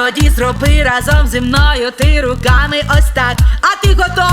Тоді зроби разом зі мною ти руками ось так. А ти готова?